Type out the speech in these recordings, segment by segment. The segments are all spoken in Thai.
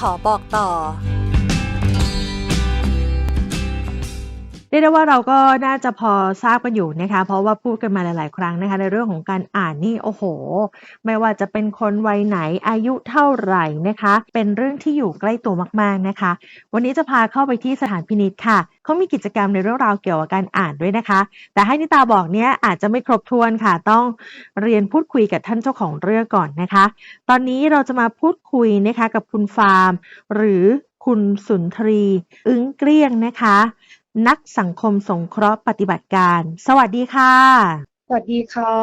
ขอบอกต่อ เรียกได้ว่าเราก็น่าจะพอทราบกันอยู่นะคะ เพราะว่าพูดกันมาหลาย ๆ ครั้งนะคะ ในเรื่องของการอ่านนี่โอ้โห ไม่ว่าจะเป็นคนวัยไหนอายุเท่าไหร่นะคะ เป็นเรื่องที่อยู่ใกล้ตัวมาก ๆ นะคะ วันนี้จะพาเข้าไปที่สถานพินิจค่ะเขามีกิจกรรมในเรื่องราวเกี่ยวกับการอ่านด้วยนะคะ แต่ให้นิตาบอกเนี้ยอาจจะไม่ครบถ้วนค่ะ ต้องเรียนพูดคุยกับท่านเจ้าของเรื่องก่อนนะคะ ตอนนี้เราจะมาพูดคุยนะคะกับคุณฟาร์ม หรือคุณสุนทรี อึ้งเกลี้ยงนะคะ นักสังคมสงเคราะห์ปฏิบัติการ สวัสดีค่ะ สวัสดีค่ะ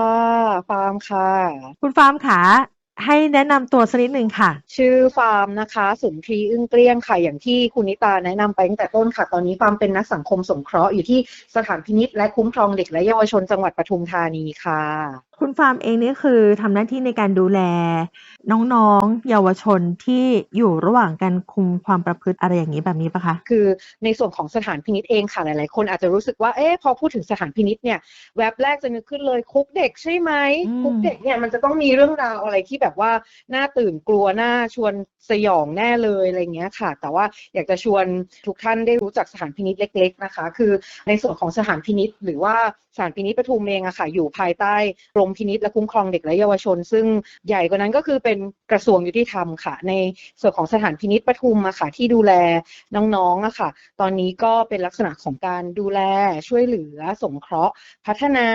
ฟาร์มค่ะ คุณฟาร์มขาให้แนะนำตัวสักนิดหนึ่งค่ะ ชื่อฟาร์มนะคะสุนทรีอึ้งเกลี้ยงค่ะอย่างที่คุณนิตาแนะนำไปตั้งแต่ต้นค่ะ ตอนนี้ฟาร์มเป็นนักสังคมสงเคราะห์อยู่ที่สถานพินิจและคุ้มครองเด็กและเยาวชนจังหวัดปทุมธานีค่ะคุณฟาร์มเองนี่คือทำหน้าที่ในการดูแลน้องๆ เยาวชนที่อยู่ระหว่างการคุมความประพฤติอะไรอย่างนี้แบบนี้ปะคะ คือในส่วนของสถานพินิจเองค่ะหลาย ๆ คนอาจจะรู้สึกว่าเอ๊ะพอพูดถึงสถานพินิจเนี่ยแว็บแรกจะนึกขึ้นเลยคุกเด็กใช่ไหมอืม คุกเด็กเนี่ยมันจะต้องมีเรื่องราวอะไรที่แบบว่าน่าตื่นกลัวน่าชวนสยองแน่เลยอะไรเงี้ยค่ะ แต่ว่าอยากจะชวนทุกท่านได้รู้จักสถานพินิจเล็ก ๆ นะคะ คือในส่วนของสถานพินิจหรือว่าสถานพินิจปทุมเองอะค่ะอยู่ภายใต้กรมพินิจและคุ้มครองเด็กและเยาวชน ซึ่งใหญ่กว่านั้นก็คือเป็นกระทรวงยุติธรรมค่ะ ในส่วนของสถานพินิจปทุมอะค่ะที่ดูแลน้องๆอะค่ะ ตอนนี้ก็เป็นลักษณะของการดูแลช่วยเหลือสงเคราะห์ พัฒนา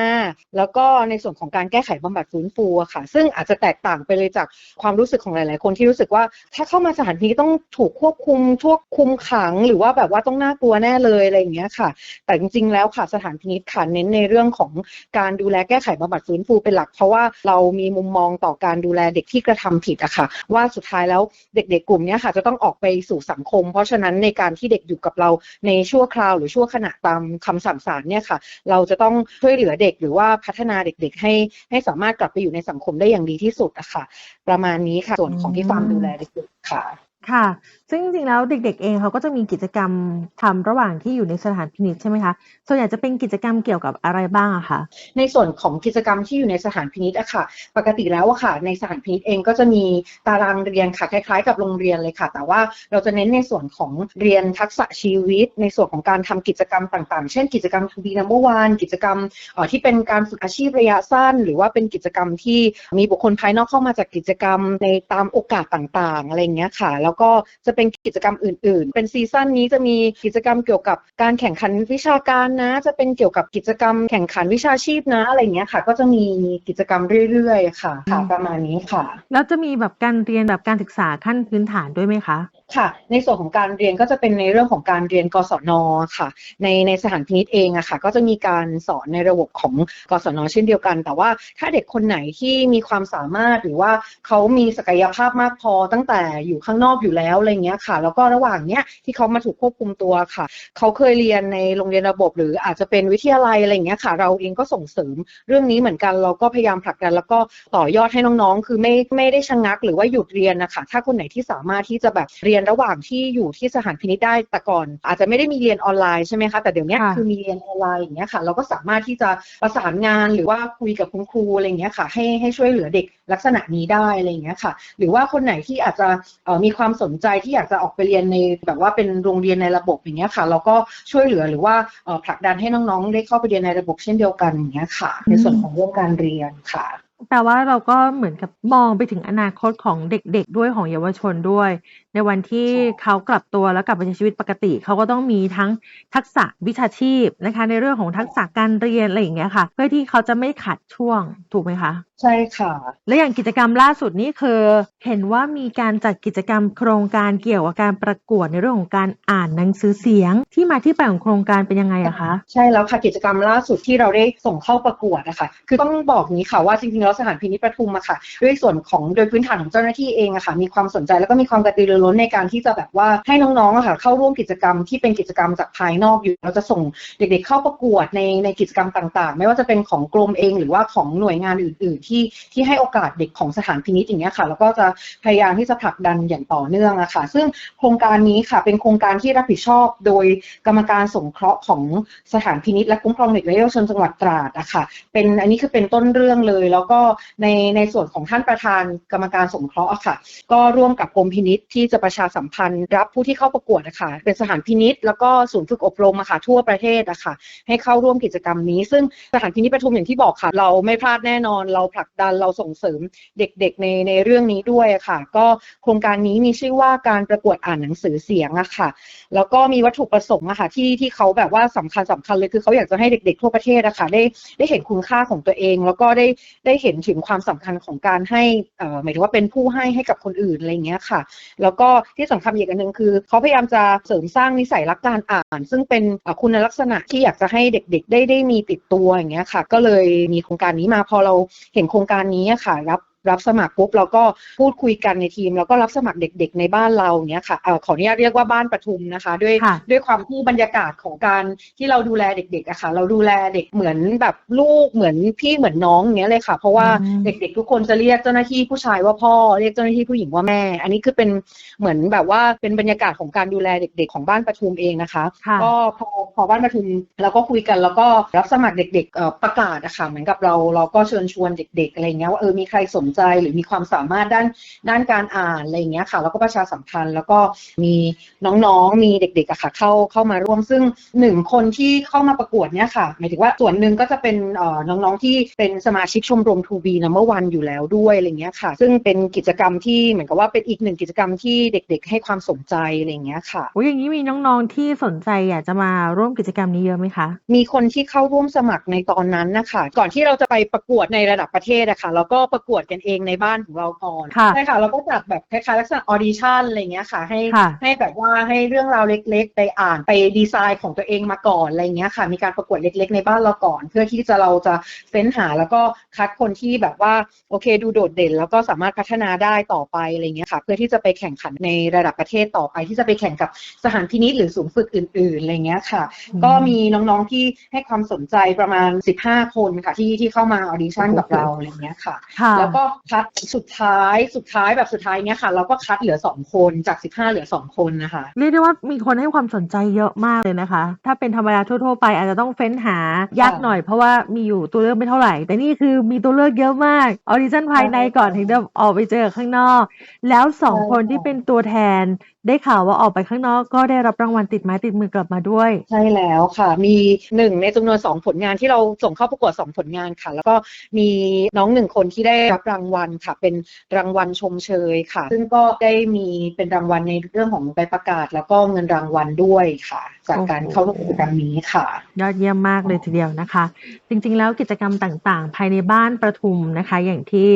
แล้วก็ในส่วนของการแก้ไขบำบัดฟื้นฟูอะค่ะ ซึ่งอาจจะแตกต่างไปเลยจากความรู้สึกของหลาย ๆ คนที่รู้สึกว่า ถ้าเข้ามาสถานพินิจต้องถูกควบคุมทั่วคุมขัง หรือว่าแบบว่าต้องน่ากลัวแน่เลยอะไรอย่างเงี้ยค่ะ แต่จริง ๆ แล้วค่ะสถานพินิจค่ะเน้นในเรื่องของการดูแลแก้ไขบำบัดฟื้นฟูเป็นหลัก เพราะว่าเรามีมุมมองต่อการดูแลเด็กที่กระทำผิดอะค่ะ ว่าสุดท้ายแล้วเด็กๆกลุ่มนี้ค่ะ จะต้องออกไปสู่สังคม เพราะฉะนั้นในการที่เด็กอยู่กับเราในชั่วคราวหรือชั่วขณะตามคำสั่งศาลเนี่ยค่ะ เราจะต้องช่วยเหลือเด็กหรือว่าพัฒนาเด็กๆ ให้ให้สามารถกลับไปอยู่ในสังคมได้อย่างดีที่สุดอะค่ะ ประมาณนี้ค่ะส่วนของที่ฟาร์มดูแลเด็กๆค่ะ ค่ะ ซึ่งจริง ๆ แล้วเด็ก ๆ เองเขาก็จะมีกิจกรรมทำระหว่างที่อยู่ในสถานพินิจใช่ไหมคะ ส่วนใหญ่จะเป็นกิจกรรมเกี่ยวกับอะไรบ้างอะคะ ในส่วนของกิจกรรมที่อยู่ในสถานพินิจอะค่ะ ปกติแล้วอะค่ะ ในสถานพินิจเองก็จะมีตารางเรียนค่ะ คล้าย ๆ กับโรงเรียนเลยค่ะ แต่ว่าเราจะเน้นในส่วนของเรียนทักษะชีวิต ในส่วนของการทำกิจกรรมต่าง ๆ เช่น กิจกรรม To be number one กิจกรรม เอ่อ ที่เป็นการฝึกอาชีพระยะสั้น หรือว่าเป็นกิจกรรมที่มีบุคคลภายนอกเข้ามาจากกิจกรรมในตามโอกาสต่าง ๆ อะไรอย่างเงี้ยค่ะ แล้วก็จะเป็นกิจกรรมอื่น ๆ เป็นซีซั่นนี้จะมีกิจกรรมเกี่ยวกับการแข่งขันวิชาการนะ จะเป็นเกี่ยวกับกิจกรรมแข่งขันวิชาชีพนะอะไรอย่างเงี้ยค่ะ ก็จะมีกิจกรรมเรื่อย ๆ ค่ะค่ะประมาณนี้ค่ะ แล้วจะมีแบบการเรียนแบบการศึกษาขั้นพื้นฐานด้วยไหมคะ ค่ะ ในส่วนของการเรียนก็จะเป็นในเรื่องของการเรียนกศนค่ะ ในในสถานพินิจเองอะค่ะ ก็จะมีการสอนในระบบของกศนเช่นเดียวกัน แต่ว่าถ้าเด็กคนไหนที่มีความสามารถหรือว่าเขามีศักยภาพมากพอตั้งแต่อยู่ข้างนอกอยู่แล้วอะไรเงี้ยค่ะ แล้วก็ระหว่างเนี้ยที่เขามาถูกควบคุมตัวค่ะ เขาเคยเรียนในโรงเรียนระบบ หรืออาจจะเป็นวิทยาลัยอะไรเงี้ยค่ะ เราเองก็ส่งเสริมเรื่องนี้เหมือนกัน เราก็พยายามผลักดัน แล้วก็ต่อยอดให้น้องๆ คือไม่ไม่ได้ชะงัก หรือว่าหยุดเรียนนะคะ ถ้าคนไหนที่สามารถที่จะแบบเรียนระหว่างที่อยู่ที่สถานพินิจได้แต่ก่อน อาจจะไม่ได้มีเรียนออนไลน์ใช่ไหมคะแต่เดี๋ยวเนี้ยค่ะคือมีเรียนออนไลน์อย่างเงี้ยค่ะ เราก็สามารถที่จะประสานงานหรือว่าคุยกับคุณครูอะไรเงี้ยค่ะ ให้ให้ช่วยเหลือเด็กลักษณะนี้ได้อะไรเงี้ยค่ะ หรือว่าคนไหนที่อาจจะเอ่อมีความสนใจที่อยากจะออกไปเรียนในแบบว่าเป็นโรงเรียนในระบบอย่างเงี้ยค่ะ เราก็ช่วยเหลือหรือว่าเอ่อผลักดันให้น้องๆ ได้เข้าไปเรียนในระบบเช่นเดียวกันอย่างเงี้ยค่ะ ในส่วนของเรื่องการเรียนค่ะแปลว่าเราก็เหมือนกับมองไปถึงอนาคตของเด็กๆ ด้วยของเยาวชนด้วยในวันที่ใช่เขากลับตัวแล้วกลับไปใช้ชีวิตปกติ เขาก็ต้องมีทั้งทักษะวิชาชีพนะคะ ในเรื่องของทักษะการเรียนอะไรอย่างเงี้ยค่ะ เพื่อที่เขาจะไม่ขาดช่วงถูกไหมคะ ใช่ค่ะ และอย่างกิจกรรมล่าสุดนี่คือเห็นว่ามีการจัดกิจกรรมโครงการเกี่ยวกับการประกวดในเรื่องของการอ่านหนังสือเสียงที่มาที่ไปของโครงการเป็นยังไงอะคะใช่แล้วค่ะกิจกรรมล่าสุดที่เราได้ส่งเข้าประกวดนะคะคือต้องบอกนี้ค่ะว่าจริงๆแล้วสถานพินิจปทุมอะค่ะ ด้วยส่วนของโดยพื้นฐานของเจ้าหน้าที่เองอะค่ะมีความสนใจแล้วก็มีความกระตือรือร้นในการที่จะแบบว่าให้น้องๆค่ะเข้าร่วมกิจกรรมที่เป็นกิจกรรมจากภายนอกอยู่ เราจะส่งเด็กๆเข้าประกวดในในกิจกรรมต่างๆ ไม่ว่าจะเป็นของกรมเองหรือว่าของหน่วยงานอื่น ๆ ที่ที่ให้โอกาสเด็กของสถานพินิจอย่างเงี้ยค่ะ แล้วก็จะพยายามที่จะผลักดันอย่างต่อเนื่องอะค่ะ ซึ่งโครงการนี้ค่ะเป็นโครงการที่รับผิดชอบโดยกรรมการสงเคราะห์ของสถานพินิจและคุ้มครองเด็กและเยาวชนจังหวัดตราดอะค่ะ เป็นอันนี้คือเป็นต้นเรื่องเลย แล้วก็ในในส่วนของท่านประธานกรรมการสงเคราะห์อะค่ะ ก็ร่วมกับกรมพินิษที่จะประชาสัมพันธ์รับผู้ที่เข้าประกวดอะคะเป็นสถานพินิษแล้วก็ศูนย์ฝึกอบรมอะค่ะทั่วประเทศอะค่ะให้เข้าร่วมกิจกรรมนี้ ซึ่งสถานพินิษปทุมอย่างที่บอกค่ะ เราไม่พลาดแน่นอน เราผลักดันเราส่งเสริมเด็กๆในในเรื่องนี้ด้วยอะค่ะ ก็โครงการนี้มีชื่อว่าการประกวดอ่านหนังสือเสียงอะค่ะ แล้วก็มีวัตถุประสงค์อะค่ะที่ที่เขาแบบว่าสำคัญสำคัญเลยคือเขาอยากจะให้เด็กๆทั่วประเทศอะค่ะได้ได้เห็นคุณค่าของตัวเอง แล้วก็ได้ได้เห็นถึงความสำคัญของการให้อ่อหมายถึงว่าเป็นผู้ให้ให้กับคนอื่นอะไรเงี้ยค่ะ แล้วก็ที่สำคัญอีกอันหนึ่งคือ เขาพยายามจะเสริมสร้างนิสัยรักการอ่าน ซึ่งเป็นคุณลักษณะที่อยากจะให้เด็กๆ ได้ได้มีติดตัวอย่างเงี้ยค่ะ ก็เลยมีโครงการนี้มาพอเราเห็นโครงการนี้อะค่ะ รับ รับสมัครปุ๊บเราก็พูดคุยกันในทีม แล้วก็รับสมัครเด็ก ๆ ในบ้านเราเนี้ยค่ะเอ่อขออนุญาตเรียกว่าบ้านปทุมนะคะ ด้วยค่ะด้วยความที่บรรยากาศของการที่เราดูแลเด็กๆอะค่ะ เราดูแลเด็กเหมือนแบบลูกเหมือนพี่เหมือนน้องอย่างเงี้ยเลยค่ะ เพราะว่าอืมเด็กๆ ทุกคนจะเรียกเจ้าหน้าที่ผู้ชายว่าพ่อเรียกเจ้าหน้าที่ผู้หญิงว่าแม่ อันนี้คือเป็นเหมือนแบบว่าเป็นบรรยากาศของการดูแลเด็ก ๆ ของบ้านปทุมเองนะคะค่ะก็พอพอบ้านปทุมเราก็คุยกันแล้วก็รับสมัครเด็กๆเอ่อประกาศอะค่ะเหมือนกับเราเราก็เชิญชวนเด็กๆอะไรเงี้ยว่าเออมีใครสนใจหรือมีความสามารถด้านด้านการอ่านอะไรเงี้ยค่ะ แล้วก็ประชาสัมพันธ์ แล้วก็มีน้องๆ มีเด็กๆอะค่ะเข้าเข้ามาร่วม ซึ่งหนึ่งคนที่เข้ามาประกวดเนี่ยค่ะ หมายถึงว่าส่วนหนึ่งก็จะเป็นเอ่อน้องๆที่เป็นสมาชิกชมรมทูบีนัมเบอร์วันอยู่แล้วด้วยอะไรเงี้ยค่ะ ซึ่งเป็นกิจกรรมที่เหมือนกับว่าเป็นอีกหนึ่งกิจกรรมที่เด็ก ๆ ให้ความสนใจอะไรเงี้ยค่ะโอ้ยอย่างนี้มีน้องๆที่สนใจอยากจะมาร่วมกิจกรรมนี้เยอะไหมคะ มีคนที่เข้าร่วมสมัครในตอนนั้นนะคะก่อนที่เราจะไปประกวดในระดับประเทศอะค่ะเราก็ประกวดกันเองในบ้านของเราก่อนค่ะใช่ค่ะเราก็จัดแบบคล้ายๆลักษณะออดิชั่นอะไรเงี้ยค่ะให้ค่ะให้แบบว่าให้เรื่องราวเล็ก ๆ ไปอ่านไปดีไซน์ของตัวเองมาก่อนอะไรเงี้ยค่ะ มีการประกวดเล็ก ๆ ในบ้านเราก่อน เพื่อที่จะเราจะเฟ้นหาแล้วก็คัดคนที่แบบว่าโอเคดูโดดเด่น แล้วก็สามารถพัฒนาได้ต่อไปอะไรเงี้ยค่ะ เพื่อที่จะไปแข่งขันในระดับประเทศต่อไป ที่จะไปแข่งกับสถานพินิจหรือศูนย์ฝึกอื่นๆอะไรเงี้ยค่ะ ก็มีน้องๆที่ให้ความสนใจประมาณ 15 คนค่ะที่ที่เข้ามาออดิชั่นกับเราอะไรเงี้ยค่ะค่ะแล้วก็คัดสุดท้ายสุดท้ายแบบสุดท้ายเนี้ยค่ะ เราก็คัดเหลือ2คนจาก15เหลือ2คนนะคะเรียกได้ว่ามีคนให้ความสนใจเยอะมากเลยนะคะ ถ้าเป็นธรรมดาทั่วๆไปอาจจะต้องเฟ้นหายากหน่อยเพราะว่ามีอยู่ตัวเลือกไม่เท่าไหร่ แต่นี่คือมีตัวเลือกเยอะมากออดิชั่นภายในก่อนถึงจะออกไปเจอข้างนอก แล้วสองคนที่เป็นตัวแทนได้ข่าวว่าออกไปข้างนอกก็ได้รับรางวัลติดไม้ติดมือกลับมาด้วย ใช่แล้วค่ะ มีหนึ่งในจำนวน 2 ผลงานที่เราส่งเข้าประกวด 2 ผลงานค่ะ แล้วก็มีน้องหนึ่งคนที่ได้รับรางวัลค่ะ เป็นรางวัลชมเชยค่ะ ซึ่งก็ได้มีเป็นรางวัลในเรื่องของใบประกาศ แล้วก็เงินรางวัลด้วยค่ะ จากการโอ้โหเข้าร่วมกิจกรรมนี้ค่ะ ยอดเยี่ยมมากเลยทีเดียวนะคะ จริงๆ แล้วกิจกรรมต่างๆ ภายในบ้านประทุมนะคะ อย่างที่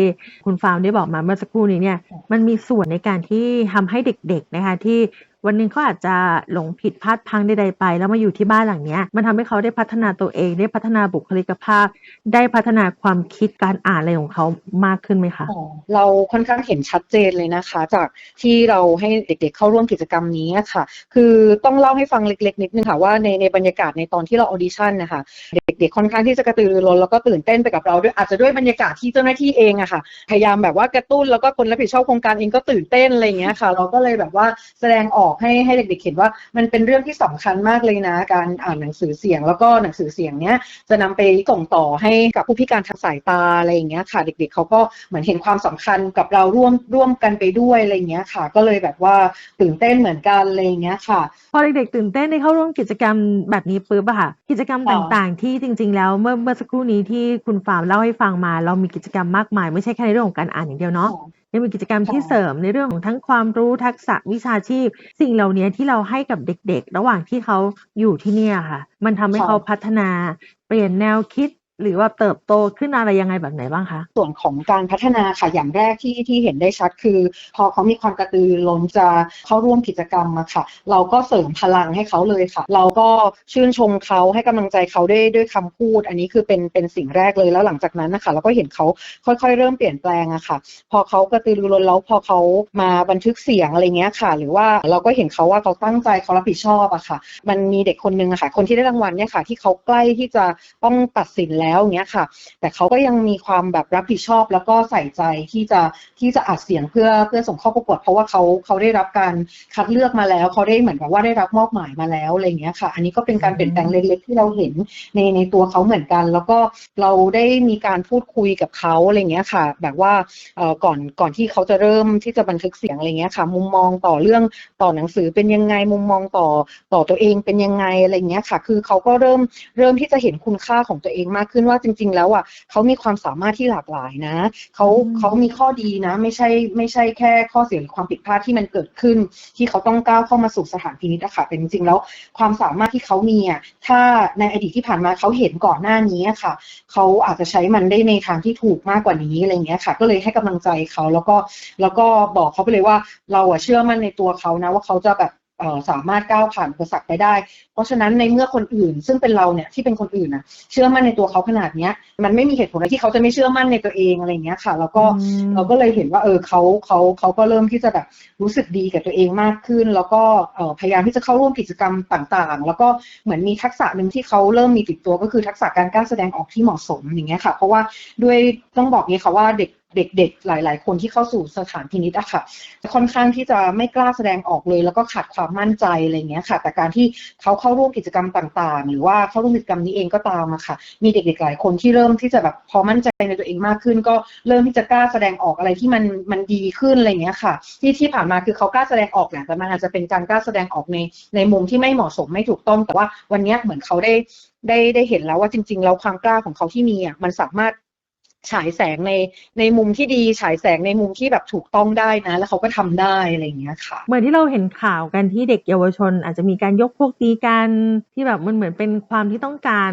คุณฟาวได้บอกมาเมื่อสักครู่นี้เนี่ยมันมีส่วนในการที่ทำให้เด็กๆนะคะที่ วันหนึ่งเขาอาจจะหลงผิดพลาดพังใดๆไป แล้วมาอยู่ที่บ้านหลังเนี้ยมันทำให้เขาได้พัฒนาตัวเองได้พัฒนาบุคลิกภาพ ได้พัฒนาความคิดการอ่านอะไรของเขามากขึ้นไหมคะเราค่อนข้างเห็นชัดเจนเลยนะคะ จากที่เราให้เด็ก ๆ เข้าร่วมกิจกรรมนี้ค่ะ คือต้องเล่าให้ฟังเล็ก ๆ นิดนึงค่ะว่าในในบรรยากาศในตอนที่เราออดิชั่นนะคะเด็กๆค่อนข้างที่จะกระตือรือร้นแล้วก็ตื่นเต้นไปกับเราด้วยอาจจะด้วยบรรยากาศที่เจ้าหน้าที่เองอะค่ะ พยายามแบบว่ากระตุ้นแล้วก็คนรับผิดชอบโครงการเองก็ตื่นเต้นอะไรอย่างเงี้ยค่ะ เราก็เลยแบบว่าแสดงออกให้ให้เด็กๆเห็นว่า มันเป็นเรื่องที่สำคัญมากเลยนะ การอ่านหนังสือเสียง แล้วก็หนังสือเสียงเนี้ยจะนำไปส่งต่อให้กับผู้พิการทางสายตาอะไรอย่างเงี้ยค่ะ เด็ก ๆเขาก็เหมือนเห็นความสำคัญกับเราร่วมร่วมกันไปด้วยอะไรอย่างเงี้ยค่ะ ก็เลยแบบว่าตื่นเต้นเหมือนกันอะไรอย่างเงี้ยค่ะพอเด็กๆตื่นเต้นได้เข้าร่วมกิจกรรมแบบนี้ปุ๊บอะค่ะ กิจกรรมต่างๆ ที่จริง ๆ แล้วเมื่อเมื่อสักครู่นี้ที่คุณฟาร์มเล่าให้ฟังมา เรามีกิจกรรมมากมาย ไม่ใช่แค่ในเรื่องของการอ่านอย่างเดียวเนาะ ยังมีกิจกรรมที่ค่ะเสริมในเรื่องของทั้งความรู้ทักษะวิชาชีพ สิ่งเหล่านี้ที่เราให้กับเด็กๆ ระหว่างที่เขาอยู่ที่เนี่ยค่ะ มันทำให้ค่ะเขาพัฒนา เปลี่ยนแนวคิด หรือว่าเติบโตขึ้นอะไรยังไงแบบไหนบ้างคะ ส่วนของการพัฒนาค่ะอย่างแรกที่ที่เห็นได้ชัดคือ พอเขามีความกระตือรือร้นจะเข้าร่วมกิจกรรมมาค่ะ เราก็เสริมพลังให้เขาเลยค่ะ เราก็ชื่นชมเขาให้กำลังใจเขาด้วยด้วยคำพูด อันนี้คือเป็นเป็นสิ่งแรกเลยแล้วหลังจากนั้นนะคะเราก็เห็นเขาค่อยๆ เริ่มเปลี่ยนแปลงอะค่ะ พอเขากระตือรือร้นแล้วพอเขามาบันทึกเสียงอะไรเงี้ยค่ะ หรือว่าเราก็เห็นเขาว่าเขาตั้งใจเขารับผิดชอบอะค่ะ มันมีเด็กคนนึงอะค่ะ คนที่ได้รางวัลเนี่ยค่ะ ที่เขาใกล้ที่จะต้องตัดสินแล้วอย่างเงี้ยค่ะ แต่เขาก็ยังมีความแบบรับผิดชอบ แล้วก็ใส่ใจที่จะที่จะอัดเสียงเพื่อเพื่อส่งเข้าประกวด เพราะว่าเขาเขาได้รับการคัดเลือกมาแล้วเขาได้เหมือนกับว่าได้รับมอบหมายมาแล้วอะไรเงี้ยค่ะ อันนี้ก็เป็นการเปลี่ยนแปลงเล็กๆที่เราเห็นในในตัวเขาเหมือนกัน แล้วก็เราได้มีการพูดคุยกับเขาอะไรเงี้ยค่ะ แบบว่าเอ่อก่อนก่อนที่เขาจะเริ่มที่จะบันทึกเสียงอะไรเงี้ยค่ะ มุมมองต่อเรื่องต่อหนังสือเป็นยังไงมุมมองต่อต่อตัวเองเป็นยังไงอะไรเงี้ยค่ะ คือเขาก็เริ่มเริ่มที่จะเห็นคุณค่าของตัวเองมากขึ้นว่าจริง ๆ แล้วอะเขามีความสามารถที่หลากหลายนะเขาอืมเขามีข้อดีนะ ไม่ใช่ไม่ใช่แค่ข้อเสียหรือความผิดพลาดที่มันเกิดขึ้น ที่เขาต้องก้าวเข้ามาสู่สถานพินิจอะค่ะแต่จริง ๆ แล้วความสามารถที่เขามีอะถ้าในอดีตที่ผ่านมาเขาเห็นก่อนหน้านี้อะค่ะเขาอาจจะใช้มันได้ในทางที่ถูกมากกว่านี้อะไรเงี้ยค่ะ ก็เลยให้กำลังใจเขาแล้วก็แล้วก็บอกเขาไปเลยว่าเราอะเชื่อมั่นในตัวเขานะ ว่าเขาจะแบบเอ่อ สามารถก้าวผ่านอุปสรรคไปได้ เพราะฉะนั้นในเมื่อคนอื่น ซึ่งเป็นเราเนี่ยที่เป็นคนอื่นนะเชื่อมั่นในตัวเขาขนาดเนี้ย มันไม่มีเหตุผลอะไรที่เขาจะไม่เชื่อมั่นในตัวเองอะไรเงี้ยค่ะ แล้วก็อืมเราก็เลยเห็นว่าเออเขาเขาเขาก็เริ่มที่จะแบบรู้สึกดีกับตัวเองมากขึ้น แล้วก็เอ่อพยายามที่จะเข้าร่วมกิจกรรมต่างๆ แล้วก็เหมือนมีทักษะหนึ่งที่เขาเริ่มมีติดตัวก็คือทักษะการกล้าแสดงออกที่เหมาะสมอย่างเงี้ยค่ะ เพราะว่าด้วยต้องบอกงี้ค่ะว่าเด็ก เด็กๆ หลาย ๆ คนที่เข้าสู่สถานพินิจอะค่ะ ค่อนข้างที่จะไม่กล้าแสดงออกเลย แล้วก็ขาดความมั่นใจอะไรเงี้ยค่ะ แต่การที่เขาเข้าร่วมกิจกรรมต่าง ๆ หรือว่าเข้าร่วมกิจกรรมนี้เองก็ตามอะค่ะ มีเด็กๆ หลายคนที่เริ่มที่จะแบบพอมั่นใจในตัวเองมากขึ้น ก็เริ่มที่จะกล้าแสดงออกอะไรที่มันมันดีขึ้นอะไรเงี้ยค่ะ ที่ที่ผ่านมาคือเขากล้าแสดงออกแหละแต่มันอาจจะเป็นการกล้าแสดงออกในในมุมที่ไม่เหมาะสมไม่ถูกต้อง แต่ว่าวันนี้เหมือนเขาได้ได้ได้เห็นแล้วว่าจริง ๆ แล้วความกล้าของเขาที่มีอะมันสามารถ ฉายแสงในในมุมที่ดีฉายแสงในมุมที่แบบถูกต้องได้นะ แล้วเขาก็ทำได้อะไรอย่างเงี้ยค่ะ เหมือนที่เราเห็นข่าวกันที่เด็กเยาวชน อาจจะมีการยกพวกตีกันที่แบบมันเหมือนเป็นความที่ต้องการ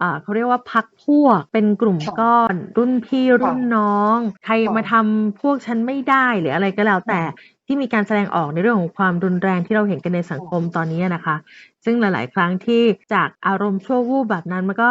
อ่าเขาเรียกว่าพักพวกเป็นกลุ่มค่ะก้อน รุ่นพี่รุ่นน้อง ใครค่ะมาทำพวกฉันไม่ได้หรืออะไรก็แล้วแต่ที่มีการแสดงออกในเรื่องของความรุนแรงที่เราเห็นกันในสังคมตอนนี้นะคะ ซึ่งหลาย ๆ ครั้งที่จากอารมณ์ชั่ววูบแบบนั้นมันก็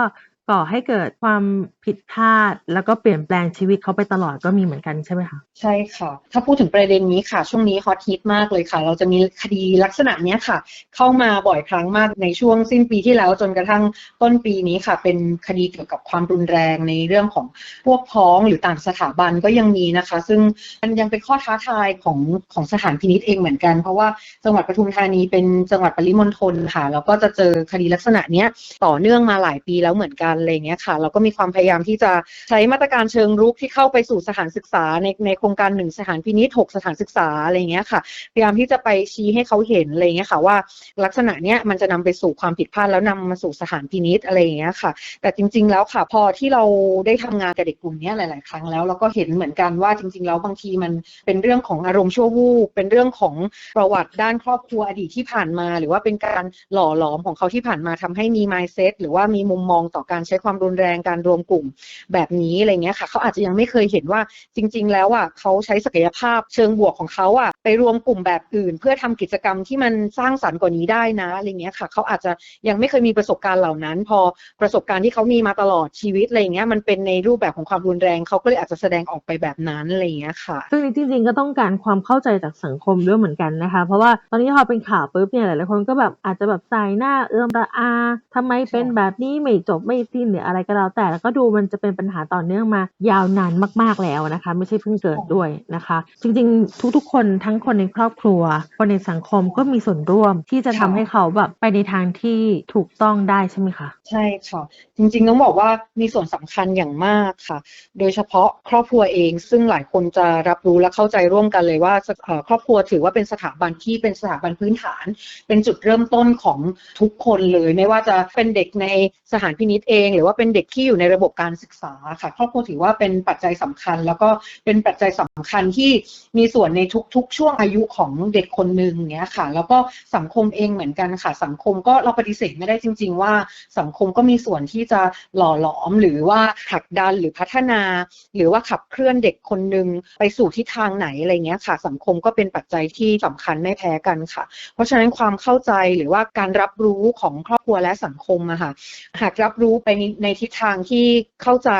ก่อให้เกิดความผิดพลาด แล้วก็เปลี่ยนแปลงชีวิตเขาไปตลอดก็มีเหมือนกันใช่ไหมคะใช่ค่ะ ถ้าพูดถึงประเด็นนี้ค่ะ ช่วงนี้ฮอตฮิตมากเลยค่ะ เราจะมีคดีลักษณะนี้ค่ะ เข้ามาบ่อยครั้งมากในช่วงสิ้นปีที่แล้วจนกระทั่งต้นปีนี้ค่ะ เป็นคดีเกี่ยวกับความรุนแรงในเรื่องของพวกพ้องหรือต่างสถาบันก็ยังมีนะคะ ซึ่งมันยังเป็นข้อท้าทายของของสถานพินิษเองเหมือนกัน เพราะว่าจังหวัดปทุมธานีเป็นจังหวัดปริมณฑลค่ะแล้วก็จะเจอคดีลักษณะนี้ต่อเนื่องมาหลายปีแล้วเหมือนกันอะไรเงี้ยค่ะ เราก็มีความพยายามที่จะใช้มาตรการเชิงรุกที่เข้าไปสู่สถานศึกษาในในโครงการหนึ่งสถานพินิษหกสถานศึกษาอะไรเงี้ยค่ะ พยายามที่จะไปชี้ให้เขาเห็นอะไรเงี้ยค่ะว่าลักษณะเนี้ยมันจะนำไปสู่ความผิดพลาดแล้วนำมาสู่สถานพินิษอะไรเงี้ยค่ะ แต่จริง ๆ แล้วค่ะพอที่เราได้ทำงานกับเด็กกลุ่มนี้หลาย ๆ ครั้งแล้วเราก็เห็นเหมือนกันว่าจริง ๆ แล้วบางทีมันเป็นเรื่องของอารมณ์ชั่ววูบเป็นเรื่องของประวัติด้านครอบครัวอดีตที่ผ่านมา หรือว่าเป็นการหล่อหลอมของเขาที่ผ่านมาทำให้มี mindset หรือว่ามีมุมมองต่อการใช้ความรุนแรงการรวมกลุ่มแบบนี้อะไรเงี้ยค่ะเขาอาจจะยังไม่เคยเห็นว่าจริง ๆ แล้วอะเขาใช้ศักยภาพเชิงบวกของเขาอะไปรวมกลุ่มแบบอื่น เพื่อทำกิจกรรมที่มันสร้างสรรค์กว่านี้ได้นะอะไรเงี้ยค่ะเขาอาจจะยังไม่เคยมีประสบการณ์เหล่านั้น พอประสบการณ์ที่เขามีมาตลอดชีวิตอะไรเงี้ยมันเป็นในรูปแบบของความรุนแรงเขาก็เลยอาจจะแสดงออกไปแบบนั้นอะไรเงี้ยค่ะซึ่งจริงๆก็ต้องการความเข้าใจจากสังคมด้วยเหมือนกันนะคะ เพราะว่าตอนนี้พอเป็นข่าวปุ๊บเนี่ยหลายๆคนก็แบบอาจจะแบบใส่หน้าเอื้อมระอาทำไมเป็นแบบนี้ไม่จบไม่สิ้นหรืออะไรก็แล้วแต่แล้วก็ดูมันจะเป็นปัญหาต่อเนื่องมายาวนานมากๆแล้วนะคะ ไม่ใช่เพิ่งเกิดด้วยนะคะ จริงๆ ทุกๆคนทงคนในครอบครัว คนในสังคมก็มีส่วนร่วมที่จะทำค่ะให้เขาแบบไปในทางที่ถูกต้องได้ใช่ไหมคะใช่ค่ะ จริงๆต้องบอกว่ามีส่วนสำคัญอย่างมากค่ะ โดยเฉพาะครอบครัวเอง ซึ่งหลายคนจะรับรู้และเข้าใจร่วมกันเลยว่าเอ่อครอบครัวถือว่าเป็นสถาบันที่เป็นสถาบันพื้นฐาน เป็นจุดเริ่มต้นของทุกคนเลย ไม่ว่าจะเป็นเด็กในสถานพินิษเอง หรือว่าเป็นเด็กที่อยู่ในระบบการศึกษาค่ะครอบครัวถือว่าเป็นปัจจัยสำคัญ แล้วก็เป็นปัจจัยสำคัญที่มีส่วนในทุกๆช่วงอายุของเด็กคนหนึ่งเนี้ยค่ะ แล้วก็สังคมเองเหมือนกันค่ะ สังคมก็เราปฏิเสธไม่ได้จริง ๆ ว่าสังคมก็มีส่วนที่จะหล่อหลอมหรือว่าผลักดันหรือพัฒนา หรือว่าขับเคลื่อนเด็กคนหนึ่งไปสู่ทิศทางไหนอะไรเงี้ยค่ะ สังคมก็เป็นปัจจัยที่สำคัญไม่แพ้กันค่ะ เพราะฉะนั้นความเข้าใจหรือว่าการรับรู้ของครอบครัวและสังคมอะค่ะหากรับรู้ไปในในทิศทางที่เข้าใจ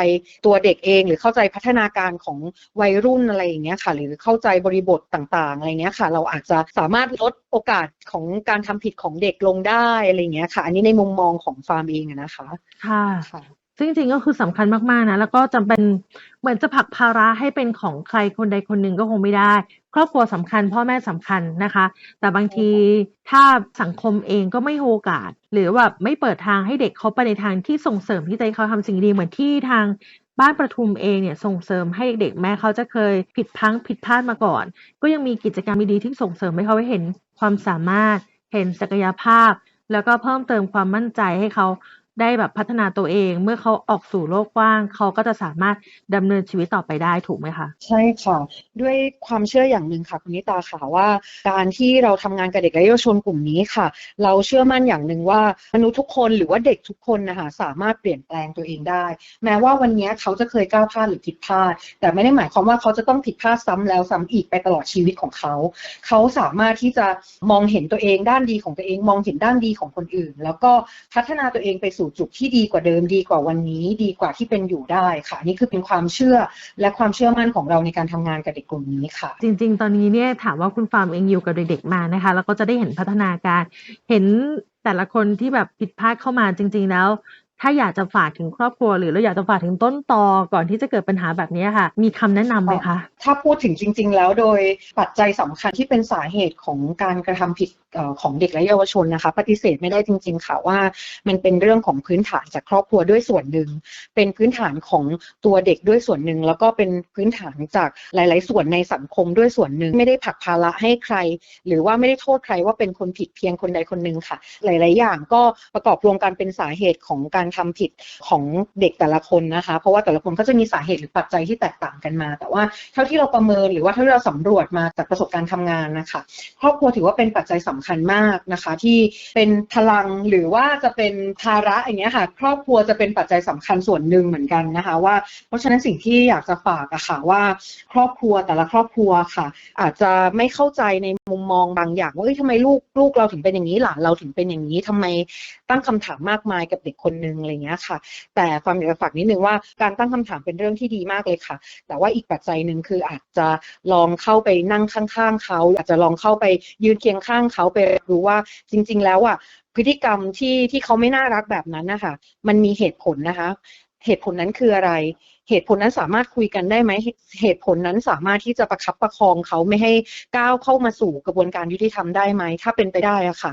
ตัวเด็กเอง หรือเข้าใจพัฒนาการของวัยรุ่นอะไรอย่างเงี้ยค่ะ หรือเข้าใจบริบทต่างๆอะไรเงี้ยค่ะ เราอาจจะสามารถลดโอกาสของการทำผิดของเด็กลงได้อะไรเงี้ยค่ะ อันนี้ในมุมมองของฟาร์มเองอะนะคะค่ะค่ะซึ่งจริงๆก็คือสำคัญมากๆนะแล้วก็จำเป็นเหมือนจะผลักภาระให้เป็นของใครคนใดคนหนึ่งก็คงไม่ได้ ครอบครัวสำคัญ พ่อแม่สำคัญนะคะ แต่บางทีถ้าสังคมเองก็ไม่ให้โอกาส หรือแบบไม่เปิดทางให้เด็กเขาไปในทางที่ส่งเสริมที่จะให้เขาทำสิ่งดีเหมือนที่ทาง บ้านประทุมเองเนี่ยส่งเสริมให้เด็กๆแม้เขาจะเคยผิดพังผิดพลาดมาก่อน ก็ยังมีกิจกรรมดีๆที่ส่งเสริมให้เขาเห็นความสามารถ เห็นศักยภาพ แล้วก็เพิ่มเติมความมั่นใจให้เขา ได้แบบพัฒนาตัวเอง เมื่อเขาออกสู่โลกกว้าง เขาก็จะสามารถดำเนินชีวิตต่อไปได้ถูกไหมคะ ใช่ค่ะ ด้วยความเชื่ออย่างหนึ่งค่ะคุณนิตาค่ะว่า การที่เราทำงานกับเด็กและเยาวชนกลุ่มนี้ค่ะ เราเชื่อมั่นอย่างหนึ่งว่ามนุษย์ทุกคนหรือว่าเด็กทุกคนนะคะสามารถเปลี่ยนแปลงตัวเองได้ แม้ว่าวันนี้เขาจะเคยก้าวพลาดหรือผิดพลาด แต่ไม่ได้หมายความว่าเขาจะต้องผิดพลาดซ้ำแล้วซ้ำอีกไปตลอดชีวิตของเขา เขาสามารถที่จะมองเห็นตัวเองด้านดีของตัวเอง มองเห็นด้านดีของคนอื่น แล้วก็พัฒนาตัวเองไปสู่จุดที่ดีกว่าเดิมดีกว่าวันนี้ ดีกว่าที่เป็นอยู่ได้ค่ะ นี่คือเป็นความเชื่อและความเชื่อมั่นของเราในการทำงานกับเด็กกลุ่มนี้ค่ะ จริง ๆ ตอนนี้เนี่ยถามว่าคุณฟาร์มเองอยู่กับเด็กๆมานะคะ แล้วก็จะได้เห็นพัฒนาการเห็นแต่ละคนที่แบบผิดพลาดเข้ามาจริง ๆ แล้ว ถ้าอยากจะฝากถึงครอบครัว หรือเราอยากจะฝากถึงต้นตอก่อนที่จะเกิดปัญหาแบบนี้ค่ะ มีคำแนะนำไหมคะ ถ้าพูดถึงจริง ๆ แล้วโดยปัจจัยสำคัญที่เป็นสาเหตุของการกระทำผิดของเด็กและเยาวชนนะคะ ปฏิเสธไม่ได้จริง ๆ ค่ะว่ามันเป็นเรื่องของพื้นฐานจากครอบครัวด้วยส่วนหนึ่ง เป็นพื้นฐานของตัวเด็กด้วยส่วนหนึ่ง แล้วก็เป็นพื้นฐานจากหลาย ๆ ส่วนในสังคมด้วยส่วนหนึ่ง ไม่ได้ผลักภาระให้ใคร หรือว่าไม่ได้โทษใครว่าเป็นคนผิดเพียงคนใดคนหนึ่งค่ะ หลาย ๆ อย่างก็ประกอบรวมกันเป็นสาเหตุของการทำผิดของเด็กแต่ละคนนะคะ เพราะว่าแต่ละคนก็จะมีสาเหตุหรือปัจจัยที่แตกต่างกันมา แต่ว่าเท่าที่เราประเมินหรือว่าเท่าที่เราสำรวจมาจากประสบการณ์ทำงานนะคะครอบครัวถือว่าเป็นปัจจัยสำคัญมากนะคะ ที่เป็นพลังหรือว่าจะเป็นภาระอย่างเงี้ยค่ะ ครอบครัวจะเป็นปัจจัยสำคัญส่วนหนึ่งเหมือนกันนะคะ ว่า เพราะฉะนั้นสิ่งที่อยากจะฝากอะค่ะว่าครอบครัวแต่ละครอบครัวค่ะ อาจจะไม่เข้าใจในมุมมองบางอย่างว่าเอ้ยทำไมลูกลูกเราถึงเป็นอย่างนี้หลานเราถึงเป็นอย่างนี้ทำไมตั้งคำถามมากมายกับเด็กคนนึงอะไรเงี้ยค่ะ แต่ความอยากจะฝากนิดนึงว่าการตั้งคำถามเป็นเรื่องที่ดีมากเลยค่ะ แต่ว่าอีกปัจจัยหนึ่งคืออาจจะลองเข้าไปนั่งข้างๆเขาอาจจะลองเข้าไปยืนเคียงข้างเขาไปรู้ว่าจริง ๆ แล้วอะพฤติกรรมที่ที่เขาไม่น่ารักแบบนั้นนะคะมันมีเหตุผลนะคะ เหตุผลนั้นคืออะไรเหตุผลนั้นสามารถคุยกันได้ไหม เหตุผลนั้นสามารถที่จะประคับประคองเขาไม่ให้ก้าวเข้ามาสู่กระบวนการยุติธรรมได้ไหม ถ้าเป็นไปได้อะค่ะ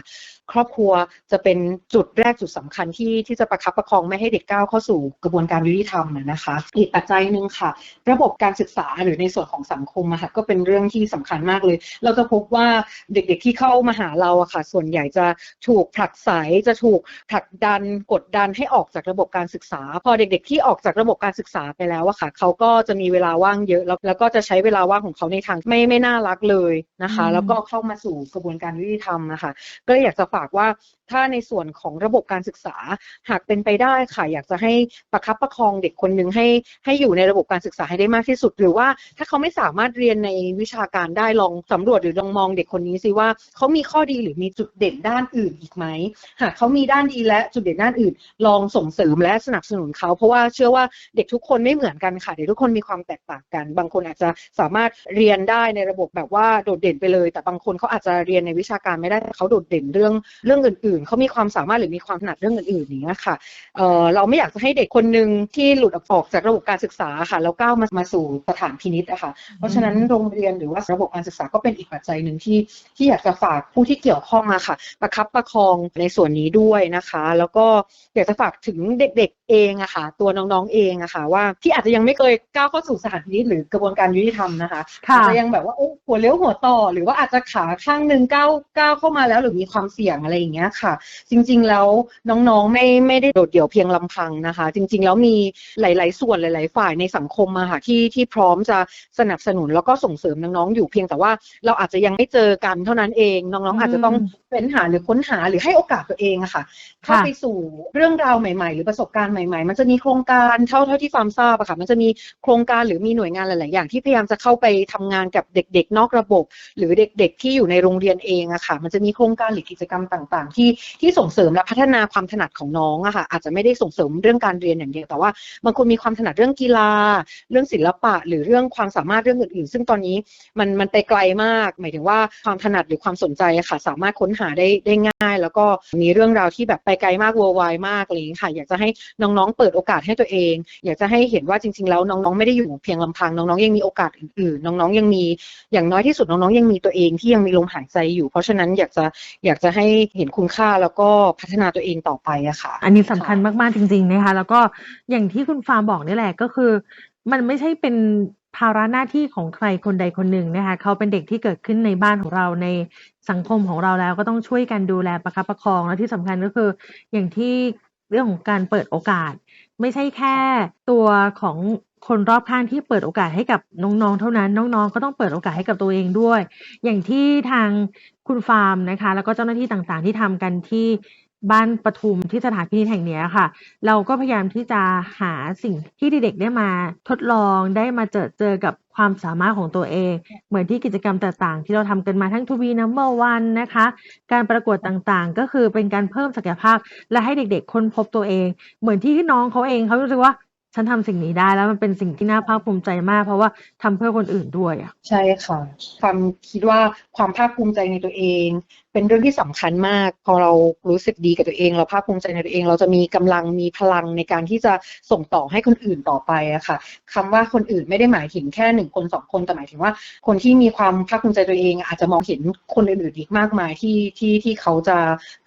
ครอบครัวจะเป็นจุดแรกจุดสำคัญที่ที่จะประคับประคองไม่ให้เด็กก้าวเข้าสู่กระบวนการยุติธรรมอะนะคะ อีกปัจจัยหนึ่งค่ะ ระบบการศึกษาหรือในส่วนของสังคมอะค่ะก็เป็นเรื่องที่สำคัญมากเลย เราจะพบว่าเด็กๆที่เข้ามาหาเราอะค่ะ ส่วนใหญ่จะถูกผลักไสจะถูกผลักดันกดดันให้ออกจากระบบการศึกษา พอเด็ก ๆ ที่ออกจากระบบการศึกษาไปแล้วอะค่ะเขาก็จะมีเวลาว่างเยอะแล้วแล้วก็จะใช้เวลาว่างของเขาในทางไม่ไม่น่ารักเลยนะคะอืมแล้วก็เข้ามาสู่กระบวนการยุติธรรมนะคะ ก็เลยอยากจะฝากว่าถ้าในส่วนของระบบการศึกษาหากเป็นไปได้ค่ะอยากจะให้ประคับประคองเด็กคนหนึ่งให้ให้อยู่ในระบบการศึกษาให้ได้มากที่สุด หรือว่าถ้าเขาไม่สามารถเรียนในวิชาการได้ลองสำรวจหรือลองมองเด็กคนนี้สิว่าเขามีข้อดีหรือมีจุดเด่นด้านอื่นอีกไหมหากเขามีด้านดีและจุดเด่นด้านอื่น ลองส่งเสริมและสนับสนุนเขา เพราะว่าเชื่อว่าเด็กทุกคนไม่เหมือนกันค่ะเด็กทุกคนมีความแตกต่างกัน บางคนอาจจะสามารถเรียนได้ในระบบแบบว่าโดดเด่นไปเลย แต่บางคนเขาอาจจะเรียนในวิชาการไม่ได้แต่เขาโดดเด่นเรื่องเรื่องอื่นๆ เขามีความสามารถหรือมีความถนัดเรื่องอื่นๆอย่างเงี้ยค่ะเอ่อเราไม่อยากจะให้เด็กคนหนึ่งที่หลุดออกจากระบบการศึกษาค่ะแล้วก้าวมามาสู่สถานพินิษอะค่ะเพราะฉะนั้นโรงเรียนหรือว่าระบบการศึกษาก็เป็นอีกปัจจัยหนึ่งที่ที่อยากจะฝากผู้ที่เกี่ยวข้องอะค่ะ ประคับประคองในส่วนนี้ด้วยนะคะ แล้วก็อยากจะฝากถึงเด็กๆเองอะค่ะ ตัวน้องๆเองอะค่ะ ว่าที่อาจจะยังไม่เคยก้าวเข้าสู่สถานพินิจหรือกระบวนการยุติธรรมนะคะค่ะอาจจะยังแบบว่าโอ้หัวเลี้ยวหัวต่อ หรือว่าอาจจะขาข้างหนึ่งก้าวก้าวเข้ามาแล้วหรือมีความเสี่ยงอะไรอย่างเงี้ยค่ะ จริง ๆ แล้วน้องๆไม่ไม่ได้โดดเดี่ยวเพียงลำพังนะคะ จริง ๆ แล้วมีหลาย ๆ ส่วนหลาย ๆ ฝ่ายในสังคมมาค่ะที่ที่พร้อมจะสนับสนุนแล้วก็ส่งเสริมน้องๆอยู่เพียงแต่ว่าเราอาจจะยังไม่เจอกันเท่านั้นเองน้องๆอาจจะต้องเฟ้นหาหรือค้นหาหรือให้โอกาสตัวเองอะค่ะเข้าค่ะไปสู่เรื่องราวใหม่ ๆ หรือประสบการณ์ใหม่ๆ มันจะมีโครงการเท่าเท่าที่ฟาร์มทราบอะค่ะ มันจะมีโครงการหรือมีหน่วยงานหลาย ๆ อย่าง ที่พยายามจะเข้าไปทำงานกับเด็ก ๆ นอกระบบ หรือเด็ก ๆ ที่อยู่ในโรงเรียนเองอะค่ะ มันจะมีโครงการหรือกิจกรรมต่าง ๆ ที่ที่ส่งเสริมและพัฒนาความถนัดของน้องอะค่ะ อาจจะไม่ได้ส่งเสริมเรื่องการเรียนอย่างเดียว แต่ว่าบางคนมีความถนัดเรื่องกีฬา เรื่องศิลปะ หรือเรื่องความสามารถเรื่องอื่น ๆ ซึ่งตอนนี้มันมันไปไกลมาก หมายถึงว่าความถนัดหรือความสนใจอะค่ะ สามารถค้นหาได้ได้ง่าย แล้วก็มีเรื่องราวที่แบบไปไกลมาก worldwide มากอะไรอย่างนี้ยค่ะ อยากจะให้น้น้องๆ เปิดโอกาสให้ตัวเอง อยากจะให้เห็นว่าจริง ๆ แล้วน้องๆ ไม่ได้อยู่เพียงลำพังน้องๆ ยังมีโอกาสอื่นๆ น้องๆ ยังมีอย่างน้อยที่สุดน้องๆ ยังมีตัวเองที่ยังมีลมหายใจอยู่ เพราะฉะนั้นอยากจะอยากจะให้เห็นคุณค่าแล้วก็พัฒนาตัวเองต่อไปอะค่ะ อันนี้สำคัญมากๆ จริง ๆ นะคะ แล้วก็อย่างที่คุณฟาร์มบอกนี่แหละก็คือ มันไม่ใช่เป็นภาระหน้าที่ของใครคนใดคนหนึ่งนะคะเขาเป็นเด็กที่เกิดขึ้นในบ้านของเราในสังคมของเราแล้วก็ต้องช่วยกันดูแลประคับประคองและที่สำคัญก็คือ อย่างที่ เรื่องของการเปิดโอกาส ไม่ใช่แค่ตัวของคนรอบข้างที่เปิดโอกาสให้กับน้องๆ เท่านั้นน้องๆ ก็ต้องเปิดโอกาสให้กับตัวเองด้วย อย่างที่ทางคุณฟาร์มนะคะ แล้วก็เจ้าหน้าที่ต่างๆ ที่ทำกันที่ บ้านปทุมที่สถานพินิจแห่งนี้ค่ะ เราก็พยายามที่จะหาสิ่งที่เด็กๆได้มาทดลองได้มาเจอเจอกับความสามารถของตัวเอง เหมือนที่กิจกรรมต่างๆ ที่เราทำกันมาทั้ง To be number one นะคะ การประกวดต่างๆ ก็คือเป็นการเพิ่มศักยภาพ และให้เด็กๆค้นพบตัวเอง เหมือนที่น้องเขาเองเขารู้สึกว่า ฉันทำสิ่งนี้ได้แล้วมันเป็นสิ่งที่น่าภาคภูมิใจมาก เพราะว่าทำเพื่อคนอื่นด้วยอะใช่ค่ะความคิดว่าความภาคภูมิใจในตัวเอง เป็นเรื่องที่สำคัญมาก พอเรารู้สึกดีกับตัวเอง เราภาคภูมิใจในตัวเอง เราจะมีกำลังมีพลังในการที่จะส่งต่อให้คนอื่นต่อไปอะค่ะคำว่าคนอื่นไม่ได้หมายถึงแค่หนึ่งคนสองคนแต่หมายถึงว่า คนที่มีความภาคภูมิใจตัวเอง อาจจะมองเห็นคนอื่นๆอีกมากมายที่ที่ที่เขาจะ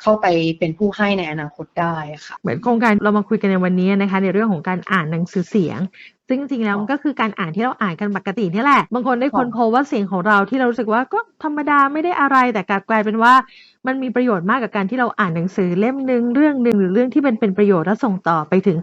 เข้าไปเป็นผู้ให้ในอนาคตได้อะค่ะ เหมือนโครงการเรามาคุยกันในวันนี้นะคะ ในเรื่องของการอ่านหนังสือเสียง ซึ่งจริงๆแล้วมันก็คือการอ่านที่เราอ่านกันปกตินี่แหละ บางคนได้ค้นพบว่าเสียงของเราที่เรารู้สึกว่าก็ธรรมดาไม่ได้อะไรแต่กลับกลายเป็นว่ามันมีประโยชน์มากกับการที่เราอ่านหนังสือเล่มหนึ่งเรื่องหนึ่งหรือเรื่องที่เป็นเป็นประโยชน์และส่งต่อไปถึง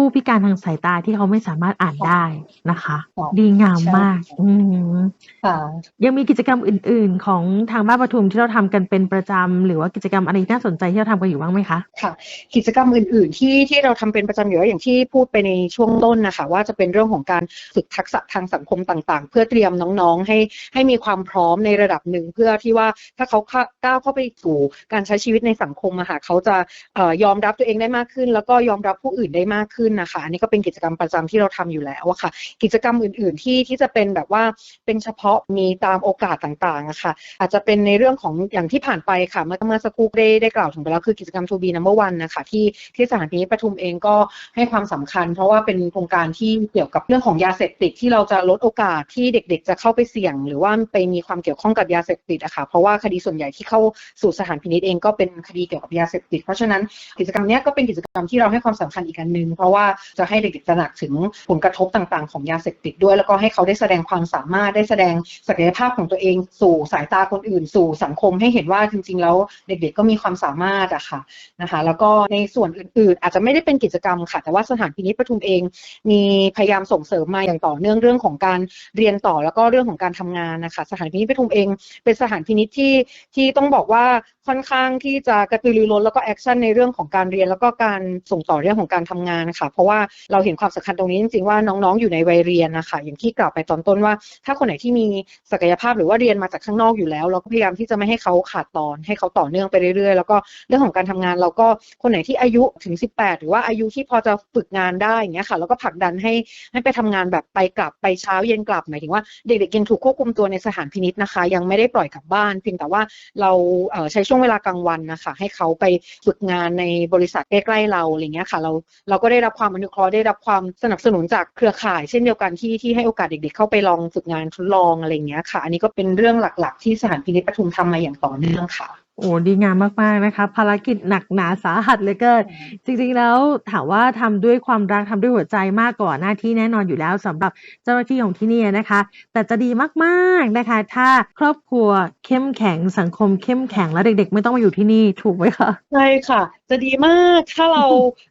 ผู้พิการทางสายตาที่เขาไม่สามารถอ่านได้นะคะค่ะดีงามมากใช่อืมค่ะยังมีกิจกรรมอื่น ๆ ของทางบ้านปทุมที่เราทำกันเป็นประจำหรือว่ากิจกรรมอะไรที่น่าสนใจที่เราทำกันอยู่บ้างไหมคะค่ะ กิจกรรมอื่น ๆ ที่ที่เราทำเป็นประจำอยู่แล้วอย่างที่พูดไปในช่วงต้นนะคะ ว่าจะเป็นเรื่องของการฝึกทักษะทางสังคมต่าง ๆ เพื่อเตรียมน้อง ๆ ให้ให้มีความพร้อมในระดับหนึ่งเพื่อที่ว่าถ้าเขาเข้าก้าวเข้าไปสู่การใช้ชีวิตในสังคมอะค่ะเขาจะเอ่อยอมรับตัวเองได้มากขึ้น แล้วก็ยอมรับผู้อื่นได้มากขึ้นนะคะอันนี้ก็เป็นกิจกรรมประจำที่เราทำอยู่แล้วอะค่ะ กิจกรรมอื่น ๆ ที่ที่จะเป็นแบบว่าเป็นเฉพาะมีตามโอกาสต่างๆอะค่ะ อาจจะเป็นในเรื่องของอย่างที่ผ่านไปค่ะเมื่อเมื่อสักครู่ได้ได้กล่าวถึงไปแล้วคือกิจกรรม To be number one นะคะที่ที่สถานพินิจปทุมเองก็ให้ความสำคัญ เพราะว่าเป็นโครงการที่เกี่ยวกับเรื่องของยาเสพติดที่เราจะลดโอกาสที่เด็ก ๆ จะเข้าไปเสี่ยง หรือว่าไปมีความเกี่ยวข้องกับยาเสพติดอะค่ะเพราะว่าคดีส่วนใหญ่ที่เข้าสู่สถานพินิจเองก็เป็นคดีเกี่ยวกับยาเสพติด เพราะฉะนั้นกิจกรรมนี้ก็เป็นกิจกรรมที่เราให้ความสำคัญอีกอันหนึ่งเพราะว่า่าจะให้เด็กๆตระหนักถึงผลกระทบต่างๆ ของยาเสพติดด้วย แล้วก็ให้เขาได้แสดงความสามารถได้แสดงศักยภาพของตัวเอง สู่สายตาคนอื่น สู่สังคมให้เห็นว่าจริง ๆ แล้วเด็ก ๆ ก็มีความสามารถอะค่ะนะคะแล้วก็ในส่วนอื่นๆ อาจจะไม่ได้เป็นกิจกรรมค่ะ แต่ว่าสถานพินิจปทุมเอง มีพยายามส่งเสริมมาอย่างต่อเนื่องเรื่องของการเรียนต่อแล้วก็เรื่องของการทำงานนะคะสถานพินิจปทุมเอง เป็นสถานพินิจที่ที่ต้องบอกว่า ค่อนข้างที่จะกระตือรือร้นแล้วก็แอคชั่นในเรื่องของการเรียน แล้วก็การส่งต่อเรื่องของการทำงานค่ะเพราะว่าเราเห็นความสำคัญตรงนี้จริงๆว่าน้องๆอยู่ในวัยเรียนนะคะอย่างที่กล่าวไปตอนต้นว่า ถ้าคนไหนที่มีศักยภาพหรือว่าเรียนมาจากข้างนอกอยู่แล้ว เราก็พยายามที่จะไม่ให้เขาขาดตอน ให้เขาต่อเนื่องไปเรื่อยๆ แล้วก็เรื่องของการทำงานเราก็คนไหนที่อายุถึง 18 หรือว่าอายุที่พอจะฝึกงานได้อย่างเงี้ยค่ะแล้วก็ผลักดันให้ให้ไปทำงานแบบไปกลับไปเช้าเย็นกลับหมายถึงว่าเด็กๆยังถูกควบคุมตัวในสถานพินิษนะคะ ยังไม่ได้ปล่อยกลับบ้านเพียงแต่ว่าเราเใช้ช่วงเวลากลางวันนะคะให้เขาไปฝึกงานในบริษัทใกล้ๆเราอะไรเงี้ยค่ะเราเราก็ได้รับความอนุเคราะห์ได้รับความสนับสนุนจากเครือข่ายเช่นเดียวกันที่ที่ให้โอกาสเด็กๆเข้าไปลองฝึกงานทดลองอะไรเงี้ยค่ะ อันนี้ก็เป็นเรื่องหลักๆ ที่สถานพินิจปทุมทำมาอย่างต่อเนื่องค่ะ โอ้ดีงามมากๆนะคะ ภารกิจหนักหนาสาหัสเหลยเกินจริงๆแล้วถามว่าทำด้วยความรักทำด้วยหัวใจมากกว่าหน้าที่แน่นอนอยู่แล้วสำหรับเจ้าหน้าที่ของที่นี่นะคะ แต่จะดีมากๆนะคะ ถ้าครอบครัวเข้มแข็งสังคมเข้มแข็งและเด็ก ๆ ไม่ต้องมาอยู่ที่นี่ถูกไหมคะใช่ค่ะ จะดีมากถ้าเรา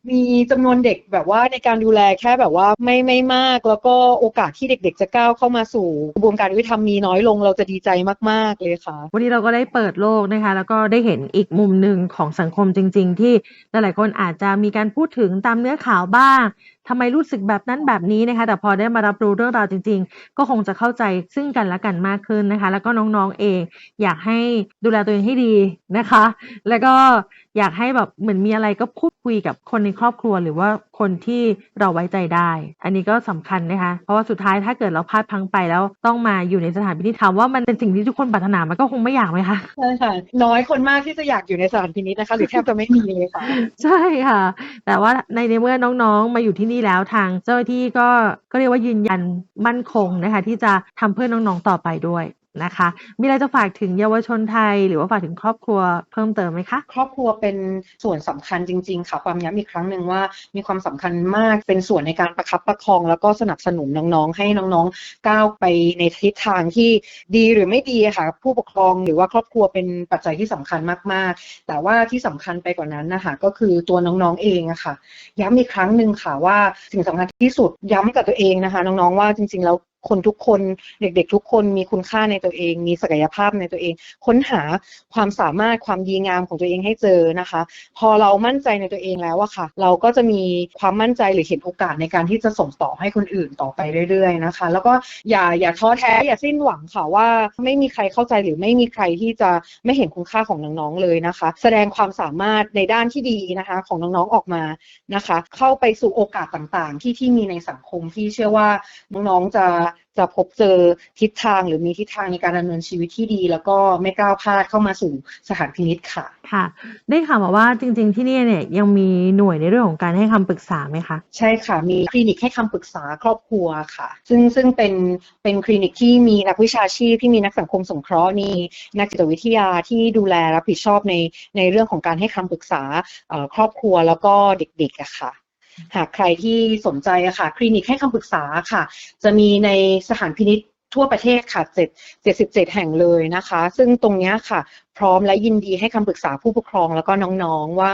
มีจำนวนเด็กแบบว่าในการดูแลแค่แบบว่าไม่ไม่มาก แล้วก็โอกาสที่เด็ก ๆ จะก้าวเข้ามาสู่กระบวนการยุติธรรมมีน้อยลงเราจะดีใจมากๆเลยค่ะ วันนี้เราก็ได้เปิดโลกนะคะ แล้วก็ได้เห็นอีกมุมหนึ่งของสังคมจริง ๆ ที่หลายๆคนอาจจะมีการพูดถึงตามเนื้อข่าวบ้าง ทำไมรู้สึกแบบนั้นแบบนี้นะคะ แต่พอได้มารับรู้เรื่องราวจริง ๆ ก็คงจะเข้าใจซึ่งกันและกันมากขึ้นนะคะ แล้วก็น้องๆเอง อยากให้ดูแลตัวเองให้ดีนะคะ แล้วก็อยากให้แบบเหมือนมีอะไรก็พูดคุยกับคนในครอบครัว หรือว่าคนที่เราไว้ใจได้ อันนี้ก็สำคัญนะคะ เพราะว่าสุดท้ายถ้าเกิดเราพลาดพลังไปแล้วต้องมาอยู่ในสถานพินิจถามว่ามันเป็นสิ่งที่ทุกคนปรารถนามันก็คงไม่อยากไหมคะใช่ค่ะน้อยคนมากที่จะอยากอยู่ในสถานพินิจนะคะ หรือแทบจะไม่มีเลยค่ะ ใช่ค่ะ แต่ว่าในในเมื่อน้องๆ มาอยู่ที่นี่ี่แล้วทางเจ้าหน้าที่ก็ก็เรียกว่ายืนยันมั่นคงนะคะที่จะทำเพื่อน้องๆต่อไปด้วย นะคะ มีอะไรจะฝากถึงเยาวชนไทย หรือว่าฝากถึงครอบครัวเพิ่มเติมไหมคะ ครอบครัวเป็นส่วนสำคัญจริง ๆ ค่ะความย้ำอีกครั้งหนึ่งว่ามีความสำคัญมากเป็นส่วนในการประคับประคอง แล้วก็สนับสนุนน้องๆ ให้น้องๆก้าวไปในทิศทางที่ดีหรือไม่ดีค่ะ ผู้ปกครองหรือว่าครอบครัวเป็นปัจจัยที่สำคัญมากๆ แต่ว่าที่สำคัญไปกว่านั้นนะคะก็คือตัวน้องๆเองอะค่ะ ย้ำอีกครั้งหนึ่งค่ะว่าสิ่งสำคัญที่สุดย้ำกับตัวเองนะคะ น้องๆว่าจริงๆแล้วคนทุกคนเด็กๆทุกคนมีคุณค่าในตัวเอง มีศักยภาพในตัวเอง ค้นหาความสามารถความดีงามของตัวเองให้เจอนะคะ พอเรามั่นใจในตัวเองแล้วอะค่ะ เราก็จะมีความมั่นใจหรือเห็นโอกาสในการที่จะส่งต่อให้คนอื่นต่อไปเรื่อย ๆนะคะ แล้วก็อย่าอย่าท้อแท้อย่าสิ้นหวังค่ะว่าไม่มีใครเข้าใจหรือไม่มีใครที่จะไม่เห็นคุณค่าของน้องๆเลยนะคะ แสดงความสามารถในด้านที่ดีนะคะ ของน้องๆออกมานะคะ เข้าไปสู่โอกาสต่างๆ ที่ที่มีในสังคมที่เชื่อว่าน้องๆจะจะพบเจอทิศทางหรือมีทิศทางในการดำเนินชีวิตที่ดี แล้วก็ไม่ก้าวพลาดเข้ามาสู่สถานพินิษค่ะ ค่ะ ได้ข่าวมาว่าจริง ๆ ที่นี่เนี่ยยังมีหน่วยในเรื่องของการให้คำปรึกษาไหมคะ ใช่ค่ะ มีคลินิกให้คำปรึกษาครอบครัวค่ะ ซึ่งซึ่งเป็นเป็นคลินิกที่มีนักวิชาชีพที่มีนักสังคมสงเคราะห์มีนักจิตวิทยาที่ดูแลรับผิดชอบในในเรื่องของการให้คำปรึกษาเอ่อครอบครัวแล้วก็เด็กๆอะค่ะ หากใครที่สนใจค่ะ คลินิกให้คำปรึกษาค่ะ จะมีในสถานพินิษ ทั่วประเทศค่ะ7 77แห่งเลยนะคะ ซึ่งตรงนี้ค่ะ พร้อมและยินดีให้คำปรึกษาผู้ปกครองแล้วก็น้องๆว่า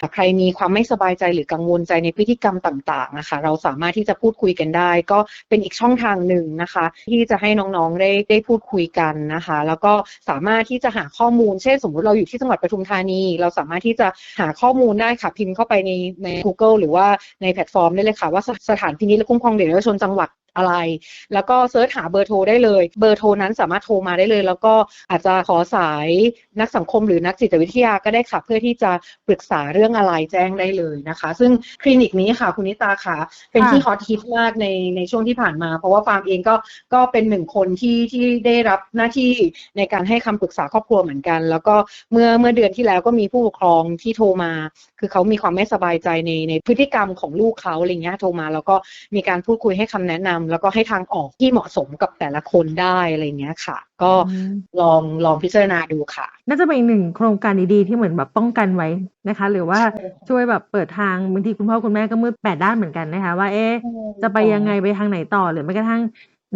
หากใครมีความไม่สบายใจหรือกังวลใจในพฤติกรรมต่างๆนะคะ เราสามารถที่จะพูดคุยกันได้ ก็เป็นอีกช่องทางหนึ่งนะคะ ที่จะให้น้องๆได้ได้พูดคุยกันนะคะ แล้วก็สามารถที่จะหาข้อมูล เช่น สมมุติเราอยู่ที่จังหวัดปทุมธานี เราสามารถที่จะหาข้อมูลได้ค่ะพิมพ์เข้าไปในใน Google หรือว่าในแพลตฟอร์มได้เลยค่ะว่าสสถานพินิจและคุ้มครองเด็กและเยาวชนจังหวัด อะไร แล้วก็เซิร์ชหาเบอร์โทรได้เลย เบอร์โทรนั้นสามารถโทรมาได้เลย แล้วก็อาจจะขอสายนักสังคมหรือนักจิตวิทยาก็ได้ค่ะ เพื่อที่จะปรึกษาเรื่องอะไรแจ้งได้เลยนะคะ ซึ่งคลินิกนี้ค่ะคุณนิตาค่ะ เป็นที่ฮอตฮิตมากในในช่วงที่ผ่านมา เพราะว่าฟาร์มเองก็ก็เป็นหนึ่งคนที่ที่ได้รับหน้าที่ในการให้คำปรึกษาครอบครัวเหมือนกัน แล้วก็เมื่อเมื่อเดือนที่แล้วก็มีผู้ปกครองที่โทรมา คือเขามีความไม่สบายใจในในพฤติกรรมของลูกเขาอะไรเงี้ยโทรมา แล้วก็มีการพูดคุยให้คำแนะนำแล้วก็ให้ทางออกที่เหมาะสมกับแต่ละคนได้อะไรเงี้ยค่ะ ก็อืมลองลองพิจารณาดูค่ะ น่าจะเป็นอีกหนึ่งโครงการดีๆที่เหมือนแบบป้องกันไว้นะคะ หรือว่าช่วยแบบเปิดทางบางทีคุณพ่อคุณแม่ก็มืดแปดด้านเหมือนกันนะคะ ว่าเอ๊ะจะไปยังไงไปทางไหนต่อหรือแม้กระทั่ง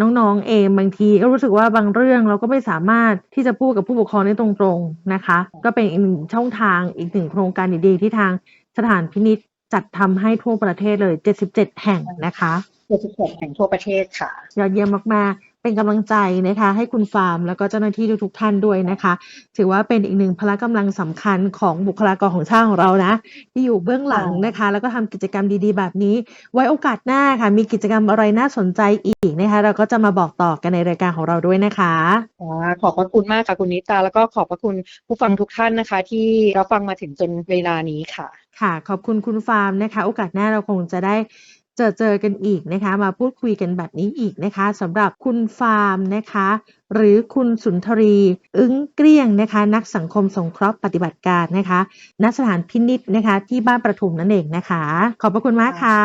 น้องๆเองบางทีก็รู้สึกว่าบางเรื่องเราก็ไม่สามารถที่จะพูดกับผู้ปกครองได้ตรงๆนะคะ ก็เป็นอีกหนึ่งช่องทางอีกหนึ่งโครงการดีๆที่ทางสถานพินิจจัดทำให้ทั่วประเทศเลย 77 แห่งนะคะ 76แห่งทั่วประเทศค่ะ ยอดเยี่ยมมากๆ เป็นกำลังใจนะคะ ให้คุณฟาร์มแล้วก็เจ้าหน้าที่ทุกๆท่านด้วยนะคะ ถือว่าเป็นอีกหนึ่งพละกำลังสำคัญของบุคลากรของชาติของเรานะ ที่อยู่เบื้องหลังนะคะ แล้วก็ทำกิจกรรมดีๆ แบบนี้ ไว้โอกาสหน้าค่ะ มีกิจกรรมอะไรน่าสนใจอีกนะคะ เราก็จะมาบอกต่อกันในรายการของเราด้วยนะคะค่ะขอบพระคุณมากค่ะคุณนิตาแล้วก็ขอบพระคุณผู้ฟังทุกท่านนะคะ ที่รับฟังมาถึงจนเวลานี้ค่ะ ค่ะ ขอบคุณคุณฟาร์มนะคะ โอกาสหน้าเราคงจะได้เจอเจอกันอีกนะคะมาพูดคุยกันแบบนี้อีกนะคะสำหรับคุณฟาร์มนะคะ หรือคุณสุนทรี อึ้งเกลี้ยงนะคะ นักสังคมสงเคราะห์ปฏิบัติการนะคะณสถานพินิษนะคะ ที่บ้านประทุมนั่นเองนะคะ ขอบพระคุณมากค่ะ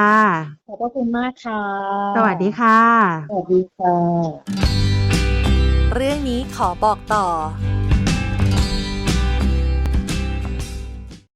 ขอบพระคุณมากค่ะ สวัสดีค่ะ สวัสดีค่ะ เรื่องนี้ขอบอกต่อ